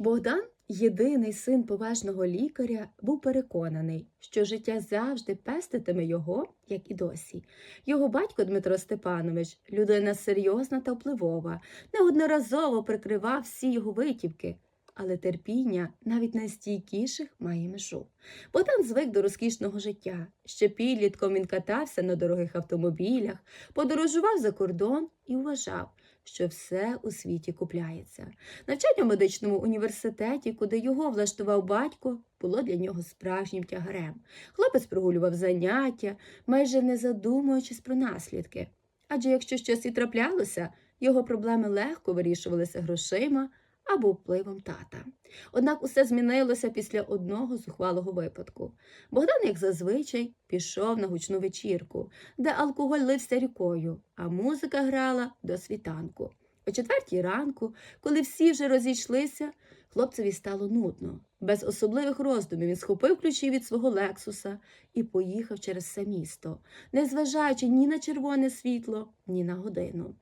Богдан, єдиний син поважного лікаря, був переконаний, що життя завжди пеститиме його, як і досі. Його батько Дмитро Степанович, людина серйозна та впливова, неодноразово прикривав всі його витівки. Але терпіння навіть найстійкіших має межу. Богдан звик до розкішного життя. Ще підлітком він катався на дорогих автомобілях, подорожував за кордон і вважав, що все у світі купляється. Навчання в медичному університеті, куди його влаштував батько, було для нього справжнім тягарем. Хлопець прогулював заняття, майже не задумуючись про наслідки. Адже якщо щось і траплялося, його проблеми легко вирішувалися грошима або впливом тата. Однак усе змінилося після одного зухвалого випадку. Богдан, як зазвичай, пішов на гучну вечірку, де алкоголь лився рікою, а музика грала до світанку. О четвертій ранку, коли всі вже розійшлися, хлопцеві стало нудно. Без особливих роздумів він схопив ключі від свого лексуса і поїхав через все місто, не зважаючи ні на червоне світло, ні на годину.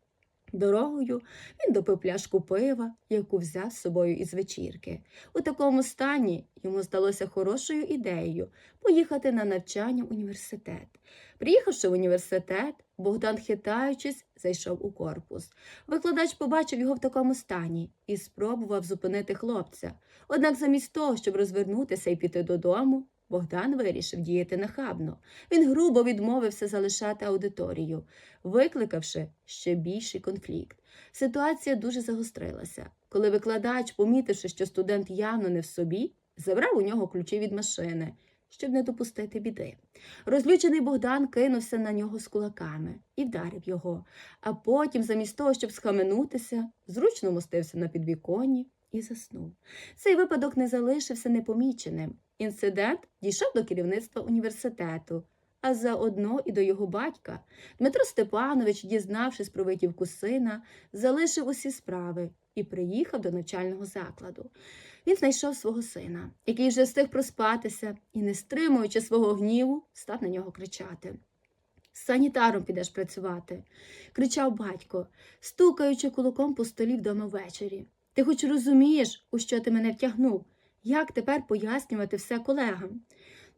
Дорогою він допив пляшку пива, яку взяв з собою із вечірки. У такому стані йому здалося хорошою ідеєю поїхати на навчання в університет. Приїхавши в університет, Богдан, хитаючись, зайшов у корпус. Викладач побачив його в такому стані і спробував зупинити хлопця. Однак, замість того, щоб розвернутися і піти додому, Богдан вирішив діяти нахабно. Він грубо відмовився залишати аудиторію, викликавши ще більший конфлікт. Ситуація дуже загострилася. Коли викладач, помітивши, що студент явно не в собі, забрав у нього ключі від машини, щоб не допустити біди. Розлючений Богдан кинувся на нього з кулаками і вдарив його, а потім, замість того, щоб схаменутися, зручно мостився на підвіконні і заснув. Цей випадок не залишився непоміченим. Інцидент дійшов до керівництва університету, а заодно і до його батька. Дмитро Степанович, дізнавшись про витівку сина, залишив усі справи і приїхав до навчального закладу. Він знайшов свого сина, який вже встиг проспатися і, не стримуючи свого гніву, став на нього кричати. Санітаром підеш працювати, кричав батько, стукаючи кулаком по столі вдома ввечері. Ти хоч розумієш, у що ти мене втягнув? Як тепер пояснювати все колегам?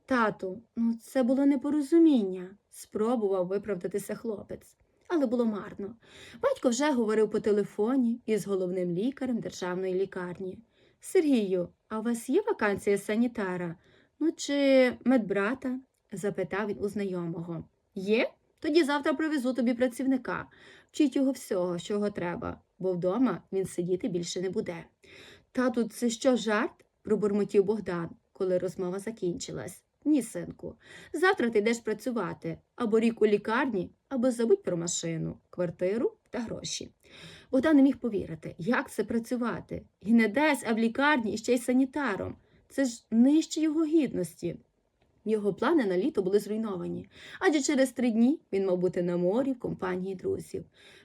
Тату, ну це було непорозуміння, спробував виправдатися хлопець, але було марно. Батько вже говорив по телефоні із головним лікарем державної лікарні. Сергію, а у вас є вакансія санітара? Ну, чи медбрата? запитав він у знайомого. Є? Тоді завтра привезу тобі працівника. Вчіть його всього, чого треба, бо вдома він сидіти більше не буде. Тату, це що, жарт? Пробурмотів Богдан, коли розмова закінчилась. Ні, синку, завтра ти йдеш працювати або рік у лікарні, або забудь про машину, квартиру та гроші. Богдан не міг повірити, як це працювати. І не десь, а в лікарні і ще й санітаром. Це ж нижче його гідності. Його плани на літо були зруйновані, адже через три дні він мав бути на морі в компанії друзів.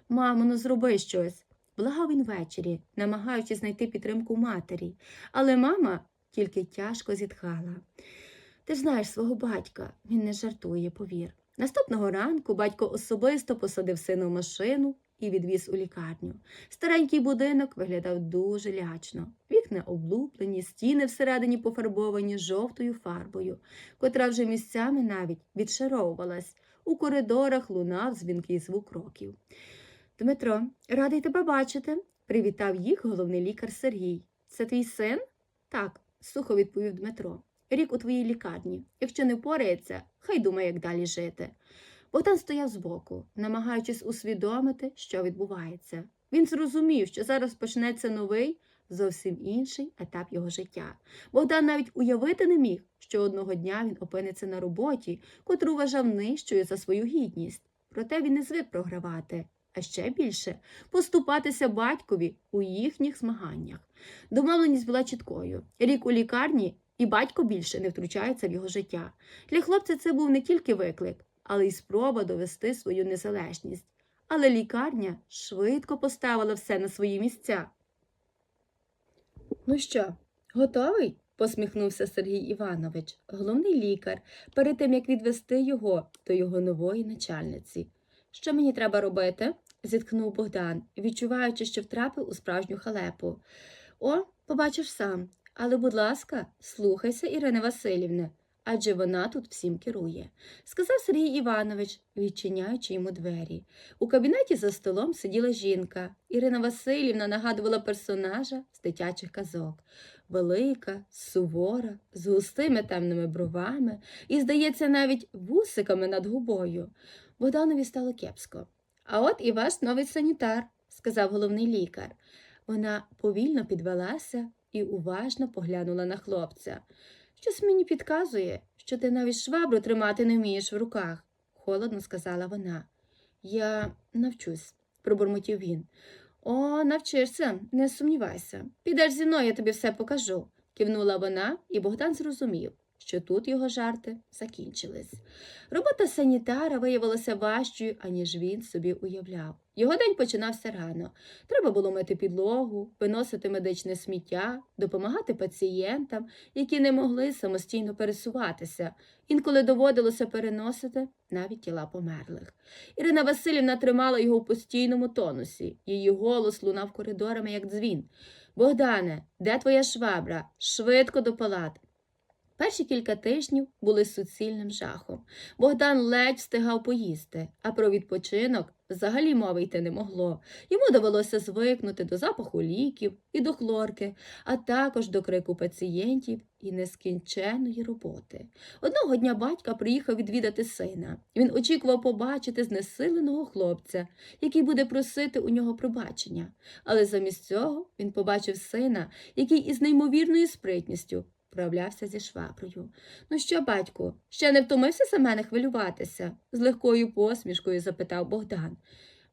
Мамо, ну зроби щось. Благав він ввечері, намагаючись знайти підтримку матері, але мама тільки тяжко зітхала. Ти ж знаєш свого батька, він не жартує, повір. Наступного ранку батько особисто посадив сина в машину і відвіз у лікарню. Старенький будинок виглядав дуже лячно. Вікна облуплені, стіни всередині пофарбовані жовтою фарбою, котра вже місцями навіть відшаровувалась. У коридорах лунав дзвінкий звук кроків. Дмитро, радий тебе бачити, привітав їх головний лікар Сергій. Це твій син? Так, сухо відповів Дмитро. Рік у твоїй лікарні. Якщо не впорається, хай думає, як далі жити. Богдан стояв збоку, намагаючись усвідомити, що відбувається. Він зрозумів, що зараз почнеться новий, зовсім інший етап його життя. Богдан навіть уявити не міг, що одного дня він опиниться на роботі, котру вважав нижчою за свою гідність. Проте він не звик програвати, а ще більше поступатися батькові у їхніх змаганнях. Домовленість була чіткою. Рік у лікарні і батько більше не втручається в його життя. Для хлопця це був не тільки виклик, але й спроба довести свою незалежність. Але лікарня швидко поставила все на свої місця. Ну що, готовий? посміхнувся Сергій Іванович, головний лікар, перед тим як відвести його до його нової начальниці. Що мені треба робити? зітхнув Богдан, відчуваючи, що втрапив у справжню халепу. О, побачиш сам. Але, будь ласка, слухайся Ірини Васильівни, адже вона тут всім керує, сказав Сергій Іванович, відчиняючи йому двері. У кабінеті за столом сиділа жінка. Ірина Васильівна нагадувала персонажа з дитячих казок. Велика, сувора, з густими темними бровами і, здається, навіть вусиками над губою. Богданові стало кепсько. А от і ваш новий санітар, сказав головний лікар. Вона повільно підвелася і уважно поглянула на хлопця. Щось мені підказує, що ти навіть швабру тримати не вмієш в руках, холодно сказала вона. Я навчусь, пробурмотів він. О, навчишся, не сумнівайся. Підеш зі мною, я тобі все покажу, кивнула вона, і Богдан зрозумів, що тут його жарти закінчились. Робота санітара виявилася важчою, аніж він собі уявляв. Його день починався рано. Треба було мити підлогу, виносити медичне сміття, допомагати пацієнтам, які не могли самостійно пересуватися. Інколи доводилося переносити навіть тіла померлих. Ірина Васильівна тримала його в постійному тонусі. Її голос лунав коридорами, як дзвін. Богдане, де твоя швабра? Швидко до палат. Перші кілька тижнів були суцільним жахом. Богдан ледь встигав поїсти, а про відпочинок взагалі мови йти не могло. Йому довелося звикнути до запаху ліків і до хлорки, а також до крику пацієнтів і нескінченної роботи. Одного дня батька приїхав відвідати сина. Він очікував побачити знесиленого хлопця, який буде просити у нього пробачення. Але замість цього він побачив сина, який із неймовірною спритністю вправлявся зі шваброю. Ну що, батьку, ще не втомився за мене хвилюватися? з легкою посмішкою запитав Богдан.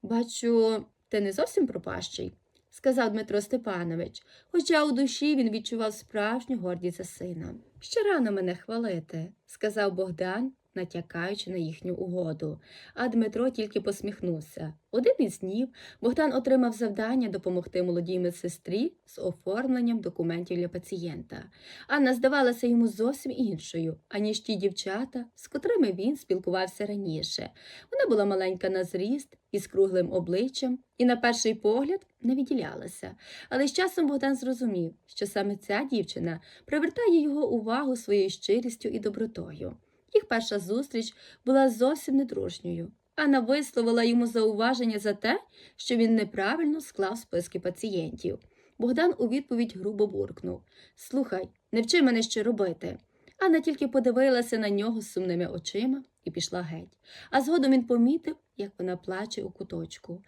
Бачу, ти не зовсім пропащий, сказав Дмитро Степанович, хоча у душі він відчував справжню гордість за сина. Ще рано мене хвалити, сказав Богдан, натякаючи на їхню угоду, а Дмитро тільки посміхнувся. Один із днів Богдан отримав завдання допомогти молодій медсестрі з оформленням документів для пацієнта. Анна здавалася йому зовсім іншою, аніж ті дівчата, з котрими він спілкувався раніше. Вона була маленька на зріст із круглим обличчям і, на перший погляд, не відділялася. Але з часом Богдан зрозумів, що саме ця дівчина привертає його увагу своєю щирістю і добротою. Їх перша зустріч була зовсім недружньою. Анна висловила йому зауваження за те, що він неправильно склав списки пацієнтів. Богдан у відповідь грубо буркнув Слухай, не вчи мене що робити. Анна тільки подивилася на нього сумними очима і пішла геть. А згодом він помітив, як вона плаче у куточку.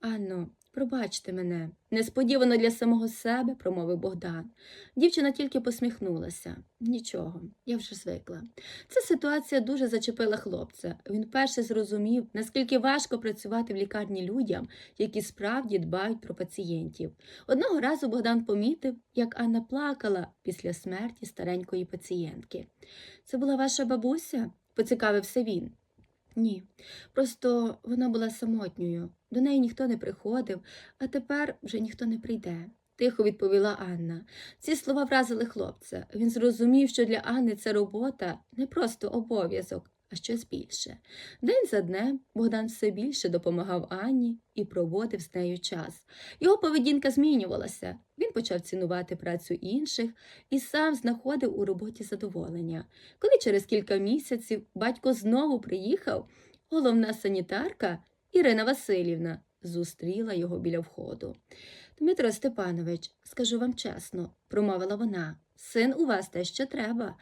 Анно, пробачте мене, несподівано для самого себе, промовив Богдан. Дівчина тільки посміхнулася. Нічого, я вже звикла. Ця ситуація дуже зачепила хлопця. Він вперше зрозумів, наскільки важко працювати в лікарні людям, які справді дбають про пацієнтів. Одного разу Богдан помітив, як Анна плакала після смерті старенької пацієнтки. Це була ваша бабуся? поцікавився він. Ні, просто вона була самотньою. До неї ніхто не приходив, а тепер вже ніхто не прийде. Тихо відповіла Анна. Ці слова вразили хлопця. Він зрозумів, що для Анни ця робота не просто обов'язок, а щось більше. День за днем Богдан все більше допомагав Анні і проводив з нею час. Його поведінка змінювалася. Він почав цінувати працю інших і сам знаходив у роботі задоволення. Коли через кілька місяців батько знову приїхав, головна санітарка Ірина Васильівна зустріла його біля входу. Дмитро Степанович, скажу вам чесно, промовила вона, син у вас те, що треба.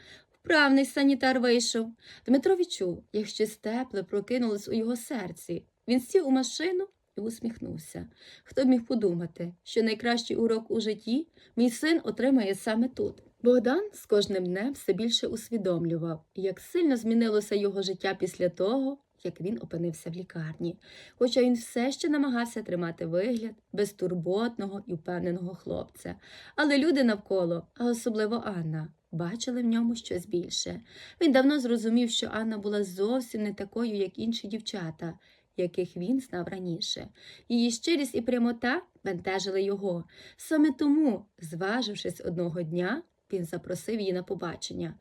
Вправний санітар вийшов. Дмитро відчув, як щось тепле прокинулось у його серці. Він сів у машину і усміхнувся. Хто б міг подумати, що найкращий урок у житті мій син отримає саме тут. Богдан з кожним днем все більше усвідомлював, як сильно змінилося його життя після того, як він опинився в лікарні. Хоча він все ще намагався тримати вигляд безтурботного і впевненого хлопця. Але люди навколо, а особливо Анна, бачили в ньому щось більше. Він давно зрозумів, що Анна була зовсім не такою, як інші дівчата, яких він знав раніше. Її щирість і прямота бентежили його. Саме тому, зважившись одного дня, він запросив її на побачення.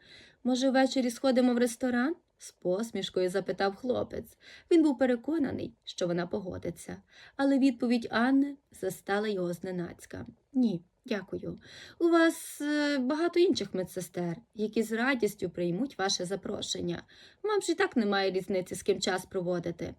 Може, ввечері сходимо в ресторан? з посмішкою запитав хлопець. Він був переконаний, що вона погодиться, але відповідь Анни застала його зненацька. Ні, Дякую. У вас е, багато інших медсестер, які з радістю приймуть ваше запрошення. Вам ж і так немає різниці, з ким час проводити.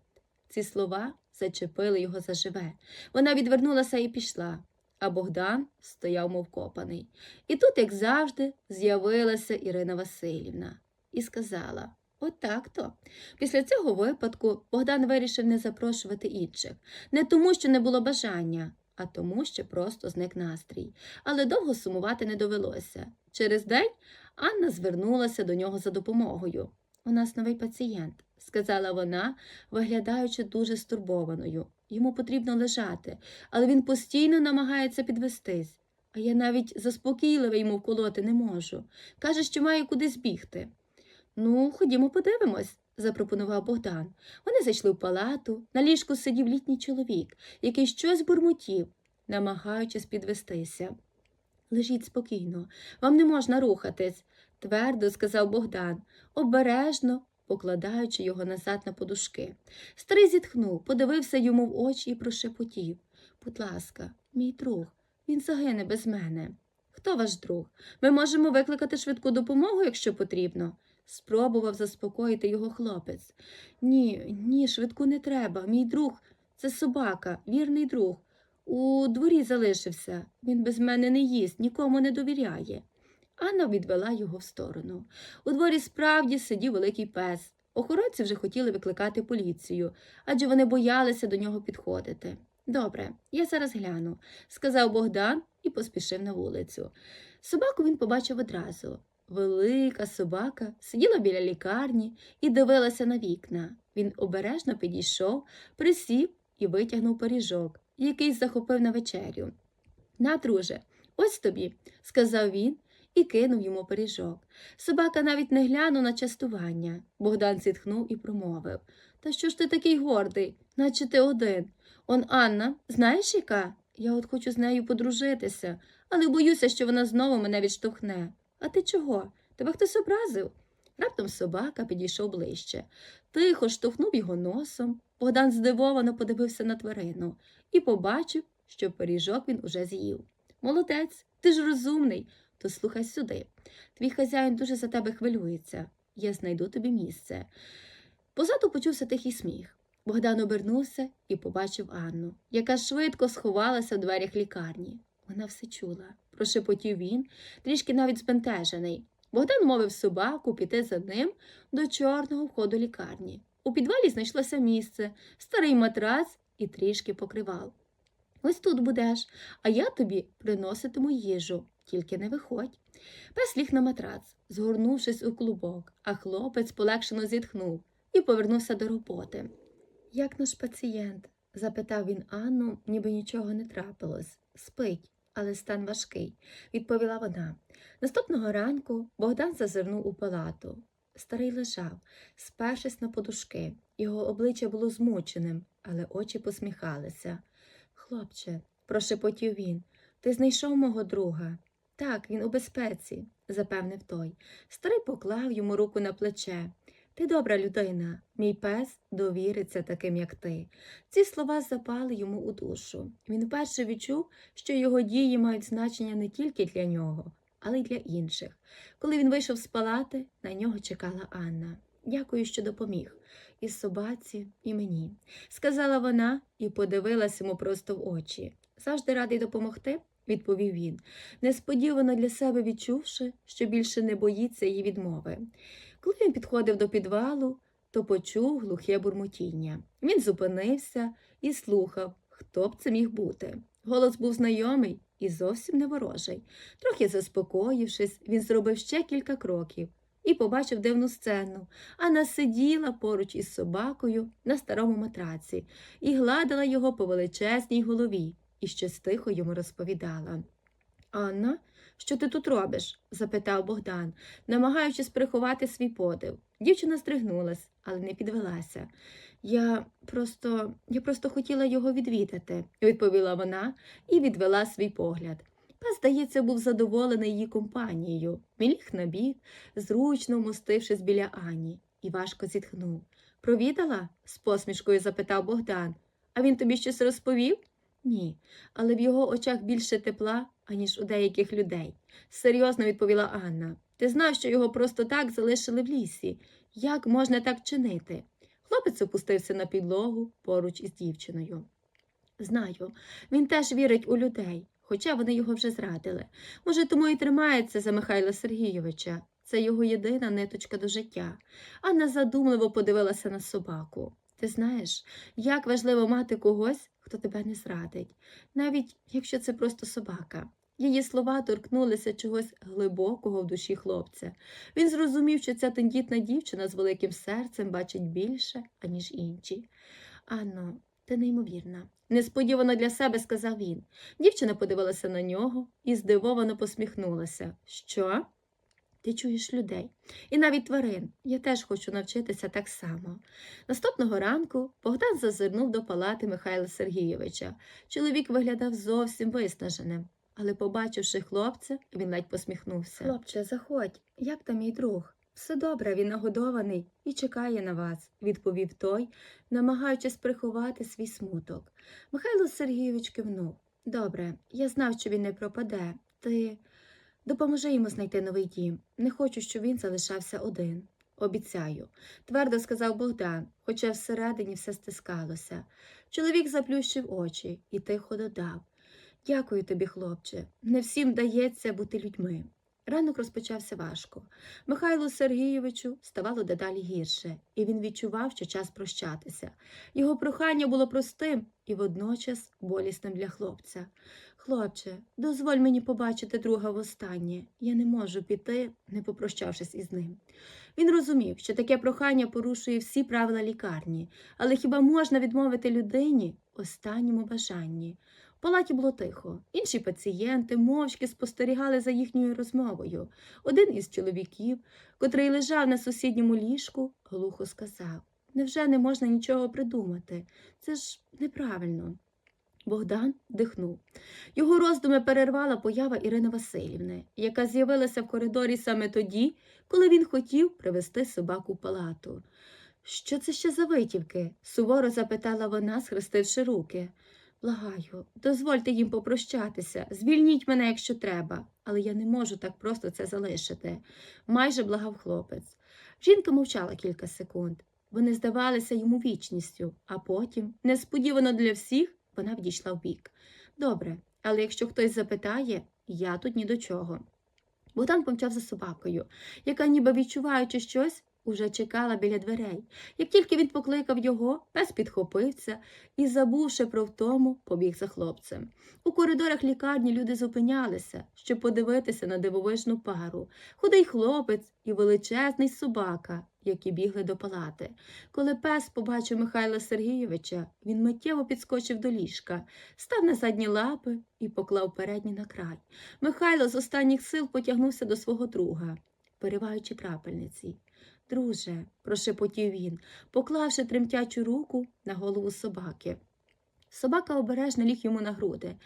Ці слова зачепили його заживе. Вона відвернулася і пішла, а Богдан стояв мов копаний. І тут, як завжди, з'явилася Ірина Васильівна і сказала: От так-то. Після цього випадку Богдан вирішив не запрошувати інших, не тому, що не було бажання, а тому, що просто зник настрій. Але довго сумувати не довелося. Через день Анна звернулася до нього за допомогою. У нас новий пацієнт, сказала вона, виглядаючи дуже стурбованою. Йому потрібно лежати, але він постійно намагається підвестись. А я навіть заспокійливо йому вколоти не можу. Каже, що має кудись бігти. Ну, ходімо подивимось, запропонував Богдан. Вони зайшли в палату. На ліжку сидів літній чоловік, який щось бурмотів, намагаючись підвестися. Лежіть спокійно, вам не можна рухатись, твердо сказав Богдан, обережно покладаючи його назад на подушки. Старий зітхнув, подивився йому в очі і прошепотів. Будь ласка, мій друг, він загине без мене. Хто ваш друг? Ми можемо викликати швидку допомогу, якщо потрібно. Спробував заспокоїти його хлопець. Ні, ні, швидку не треба. Мій друг це собака, вірний друг. У дворі залишився. Він без мене не їсть, нікому не довіряє. Анна відвела його в сторону. У дворі справді сидів великий пес. Охоронці вже хотіли викликати поліцію, адже вони боялися до нього підходити. Добре, я зараз гляну, сказав Богдан і поспішив на вулицю. Собаку він побачив одразу. Велика собака сиділа біля лікарні і дивилася на вікна. Він обережно підійшов, присів і витягнув пиріжок, який захопив на вечерю. На, друже, ось тобі, сказав він і кинув йому пиріжок. Собака навіть не глянув на частування. Богдан зітхнув і промовив Та що ж ти такий гордий, наче ти один. Он Анна, знаєш яка? Я от хочу з нею подружитися, але боюся, що вона знову мене відштовхне. А ти чого? Тебе хтось образив? Раптом собака підійшов ближче. Тихо штовхнув його носом. Богдан здивовано подивився на тварину і побачив, що пиріжок він уже з'їв. Молодець, ти ж розумний, то слухай сюди. Твій хазяїн дуже за тебе хвилюється. Я знайду тобі місце. Позаду почувся тихий сміх. Богдан обернувся і побачив Анну, яка швидко сховалася в дверях лікарні. Вона все чула, прошепотів він, трішки навіть збентежений. Богдан мовив собаку піти за ним до чорного входу лікарні. У підвалі знайшлося місце, старий матрац і трішки покривал. Ось тут будеш, а я тобі приноситиму їжу, тільки не виходь. Пес ліг на матрац, згорнувшись у клубок, а хлопець полегшено зітхнув і повернувся до роботи. Як наш пацієнт? запитав він Анну, ніби нічого не трапилось. Спить, але стан важкий, відповіла вона. Наступного ранку Богдан зазирнув у палату. Старий лежав, спершись на подушки. Його обличчя було змученим, але очі посміхалися. Хлопче, прошепотів він, ти знайшов мого друга. Так, він у безпеці, запевнив той. Старий поклав йому руку на плече. Ти добра людина, мій пес довіриться таким, як ти. Ці слова запали йому у душу. Він вперше відчув, що його дії мають значення не тільки для нього, але й для інших. Коли він вийшов з палати, на нього чекала Анна. Дякую, що допоміг. І собаці, і мені, сказала вона і подивилась йому просто в очі. Завжди радий допомогти, відповів він, несподівано для себе відчувши, що більше не боїться її відмови. Коли він підходив до підвалу, то почув глухе бурмотіння. Він зупинився і слухав, хто б це міг бути. Голос був знайомий і зовсім не ворожий. Трохи заспокоївшись, він зробив ще кілька кроків і побачив дивну сцену. Анна сиділа поруч із собакою на старому матраці і гладила його по величезній голові і щось тихо йому розповідала. Анна, що ти тут робиш? запитав Богдан, намагаючись приховати свій подив. Дівчина здригнулась, але не підвелася. Я просто, я просто хотіла його відвідати, відповіла вона і відвела свій погляд. Пес, здається, був задоволений її компанією. Він ліг на бік, зручно вмостившись біля Ані, і важко зітхнув. Провідала? з посмішкою запитав Богдан. А він тобі щось розповів? Ні, але в його очах більше тепла, аніж у деяких людей, серйозно відповіла Анна. Ти знав, що його просто так залишили в лісі. Як можна так чинити? Хлопець опустився на підлогу поруч із дівчиною. Знаю, він теж вірить у людей, хоча вони його вже зрадили. Може, тому і тримається за Михайла Сергійовича. Це його єдина ниточка до життя. Анна задумливо подивилася на собаку. Ти знаєш, як важливо мати когось, хто тебе не зрадить, навіть якщо це просто собака. Її слова торкнулися чогось глибокого в душі хлопця. Він зрозумів, що ця тендітна дівчина з великим серцем бачить більше, аніж інші. Анно, ти неймовірна. Несподівано для себе сказав він. Дівчина подивилася на нього і здивовано посміхнулася. Що? Ти чуєш людей і навіть тварин. Я теж хочу навчитися так само. Наступного ранку Богдан зазирнув до палати Михайла Сергійовича. Чоловік виглядав зовсім виснаженим, але, побачивши хлопця, він ледь посміхнувся. Хлопче, заходь, як там мій друг? Все добре, він нагодований і чекає на вас, відповів той, намагаючись приховати свій смуток. Михайло Сергійович кивнув. Добре, я знав, що він не пропаде. Ти допоможи йому знайти новий дім. Не хочу, щоб він залишався один. Обіцяю, твердо сказав Богдан, хоча всередині все стискалося. Чоловік заплющив очі і тихо додав Дякую тобі, хлопче. Не всім дається бути людьми. Ранок розпочався важко. Михайлу Сергійовичу ставало дедалі гірше, і він відчував, що час прощатися. Його прохання було простим і водночас болісним для хлопця. Хлопче, дозволь мені побачити друга востаннє. Я не можу піти, не попрощавшись із ним. Він розумів, що таке прохання порушує всі правила лікарні, але хіба можна відмовити людині останньому бажанні? Палаті було тихо. Інші пацієнти мовчки спостерігали за їхньою розмовою. Один із чоловіків, котрий лежав на сусідньому ліжку, глухо сказав Невже не можна нічого придумати? Це ж неправильно. Богдан дихнув. Його роздуми перервала поява Ірини Васильівни, яка з'явилася в коридорі саме тоді, коли він хотів привезти собаку в палату. Що це ще за витівки? суворо запитала вона, схрестивши руки. Благаю, дозвольте їм попрощатися, звільніть мене, якщо треба, але я не можу так просто це залишити, майже благав хлопець. Жінка мовчала кілька секунд. Вони здавалися йому вічністю, а потім, несподівано для всіх, вона відійшла вбік. Добре, але якщо хтось запитає, я тут ні до чого. Богдан помчав за собакою, яка, ніби відчуваючи щось, уже чекала біля дверей. Як тільки він покликав його, пес підхопився і, забувши про втому, побіг за хлопцем. У коридорах лікарні люди зупинялися, щоб подивитися на дивовижну пару, худий хлопець і величезний собака, які бігли до палати. Коли пес побачив Михайла Сергійовича, він миттєво підскочив до ліжка, став на задні лапи і поклав передні на край. Михайло з останніх сил потягнувся до свого друга, переваючи крапельниці. Друже, прошепотів він, поклавши тремтячу руку на голову собаки. Собака обережно ліг йому на груди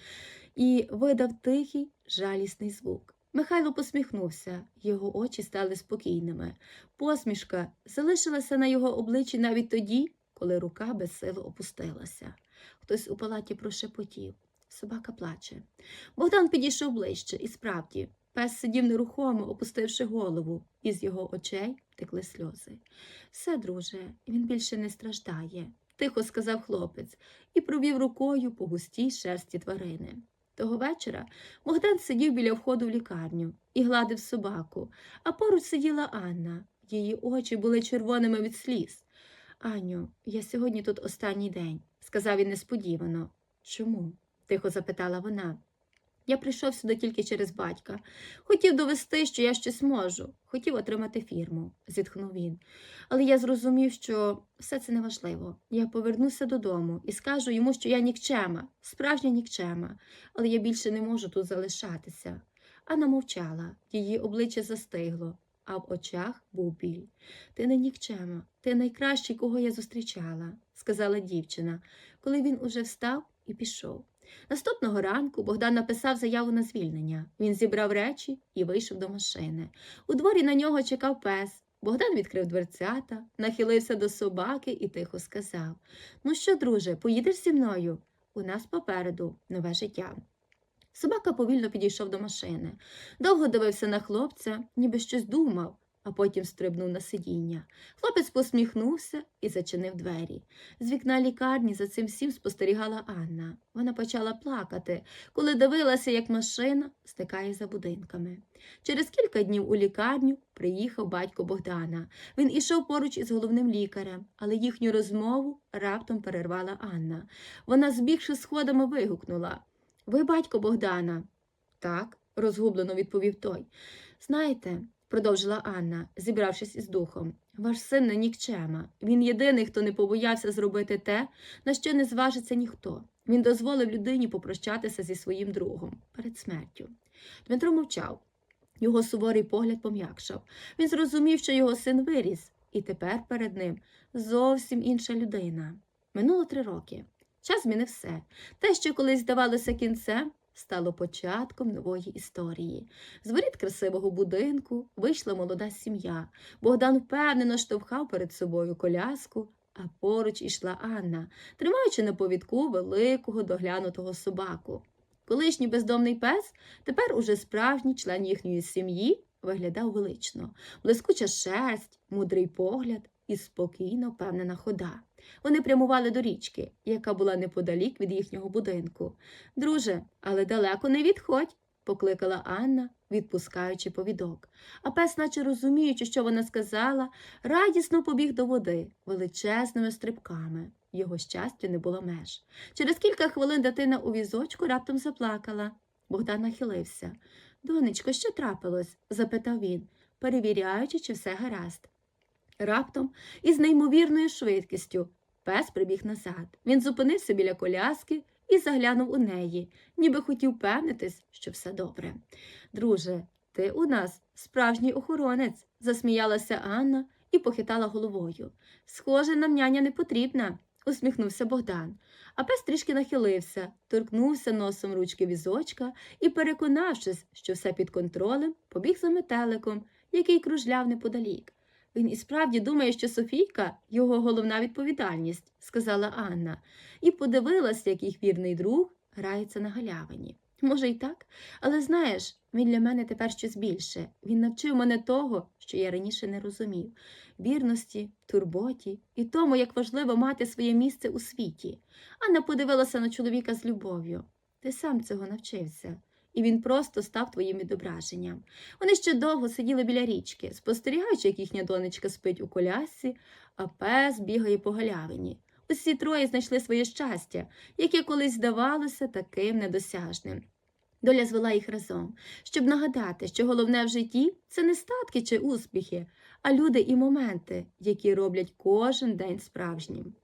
і видав тихий, жалісний звук. Михайло посміхнувся, його очі стали спокійними. Посмішка залишилася на його обличчі навіть тоді, коли рука безсило опустилася. Хтось у палаті прошепотів. Собака плаче. Богдан підійшов ближче, і справді, пес сидів нерухомо, опустивши голову, і з його очей текли сльози. Все, друже, він більше не страждає, тихо сказав хлопець і провів рукою по густій шерсті тварини. Того вечора Богдан сидів біля входу в лікарню і гладив собаку, а поруч сиділа Анна. Її очі були червоними від сліз. Аню, я сьогодні тут останній день, сказав він несподівано. Чому? тихо запитала вона. Я прийшов сюди тільки через батька. Хотів довести, що я щось можу, хотів отримати фірму, зітхнув він. Але я зрозумів, що все це неважливо. Я повернуся додому і скажу йому, що я нікчема, справжня нікчема, але я більше не можу тут залишатися. Анна мовчала, її обличчя застигло, а в очах був біль. Ти не нікчема, ти найкращий, кого я зустрічала, сказала дівчина, коли він уже встав і пішов. Наступного ранку Богдан написав заяву на звільнення. Він зібрав речі і вийшов до машини. У дворі на нього чекав пес. Богдан відкрив дверцята, нахилився до собаки і тихо сказав Ну що, друже, поїдеш зі мною? У нас попереду нове життя. Собака повільно підійшов до машини. Довго дивився на хлопця, ніби щось думав, а потім стрибнув на сидіння. Хлопець посміхнувся і зачинив двері. З вікна лікарні за цим всім спостерігала Анна. Вона почала плакати, коли дивилася, як машина стикає за будинками. Через кілька днів у лікарню приїхав батько Богдана. Він ішов поруч із головним лікарем, але їхню розмову раптом перервала Анна. Вона, збігши сходами, вигукнула Ви батько Богдана? Так, розгублено відповів той. Знаєте, продовжила Анна, зібравшись із духом, ваш син не нікчема. Він єдиний, хто не побоявся зробити те, на що не зважиться ніхто. Він дозволив людині попрощатися зі своїм другом перед смертю. Дмитро мовчав. Його суворий погляд пом'якшав. Він зрозумів, що його син виріс, і тепер перед ним зовсім інша людина. Минуло три роки. Час змінив все. Те, що колись здавалося кінцем, стало початком нової історії. З воріт красивого будинку вийшла молода сім'я. Богдан впевнено штовхав перед собою коляску, а поруч ішла Анна, тримаючи на повідку великого доглянутого собаку. Колишній бездомний пес, тепер уже справжній член їхньої сім'ї, виглядав велично, блискуча шерсть, мудрий погляд і спокійно впевнена хода. Вони прямували до річки, яка була неподалік від їхнього будинку. Друже, але далеко не відходь, покликала Анна, відпускаючи повідок. А пес, наче розуміючи, що вона сказала, радісно побіг до води величезними стрибками. Його щастя не було меж. Через кілька хвилин дитина у візочку раптом заплакала. Богдан нахилився. Донечко, що трапилось? запитав він, перевіряючи, чи все гаразд. Раптом, із неймовірною швидкістю, пес прибіг назад. Він зупинився біля коляски і заглянув у неї, ніби хотів впевнитись, що все добре. Друже, ти у нас справжній охоронець, засміялася Анна і похитала головою. Схоже, нам няня не потрібна, усміхнувся Богдан. А пес трішки нахилився, торкнувся носом ручки візочка і, переконавшись, що все під контролем, побіг за метеликом, який кружляв неподалік. Він і справді думає, що Софійка його головна відповідальність, сказала Анна, і подивилася, як їх вірний друг грається на галявині. Може, й так, але знаєш, він для мене тепер щось більше. Він навчив мене того, що я раніше не розумів вірності, турботі і тому, як важливо мати своє місце у світі. Анна подивилася на чоловіка з любов'ю. Ти сам цього навчився, і він просто став твоїм відображенням. Вони ще довго сиділи біля річки, спостерігаючи, як їхня донечка спить у колясці, а пес бігає по галявині. Усі троє знайшли своє щастя, яке колись здавалося таким недосяжним. Доля звела їх разом, щоб нагадати, що головне в житті це не статки чи успіхи, а люди і моменти, які роблять кожен день справжнім.